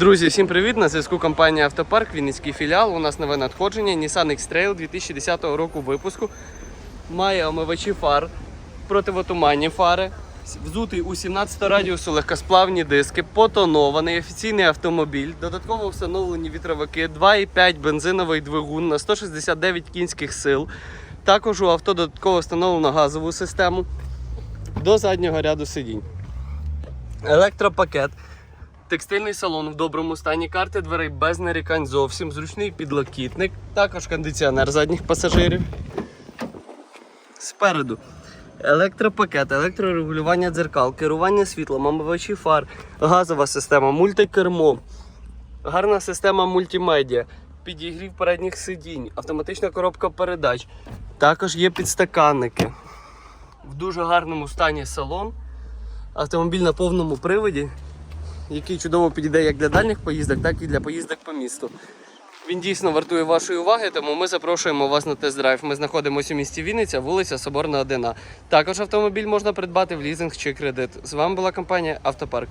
Друзі, всім привіт! На зв'язку компанія Автопарк, Вінницький філіал. У нас нове надходження Nissan X-Trail 2010 року випуску. Має омивачі фар, противотуманні фари, взутий у 17 радіусу легкосплавні диски, потонований офіційний автомобіль, додатково встановлені вітровики, 2,5 бензиновий двигун на 169 кінських сил. Також у авто додатково встановлено газову систему до заднього ряду сидінь. Електропакет. Текстильний салон в доброму стані, карти дверей без нарікань зовсім, зручний підлокітник, також кондиціонер задніх пасажирів. Спереду електропакет, електрорегулювання дзеркал, керування світлом, омивачі фар, газова система, мультикермо, гарна система мультимедіа, підігрів передніх сидінь, автоматична коробка передач. Також є підстаканники. В дуже гарному стані салон. Автомобіль на повному приводі який чудово підійде як для дальніх поїздок, так і для поїздок по місту. Він дійсно вартує вашої уваги, тому ми запрошуємо вас на тест-драйв. Ми знаходимося у місті Вінниця, вулиця Соборна 1. Також автомобіль можна придбати в лізинг чи кредит. З вами була компанія Автопарк.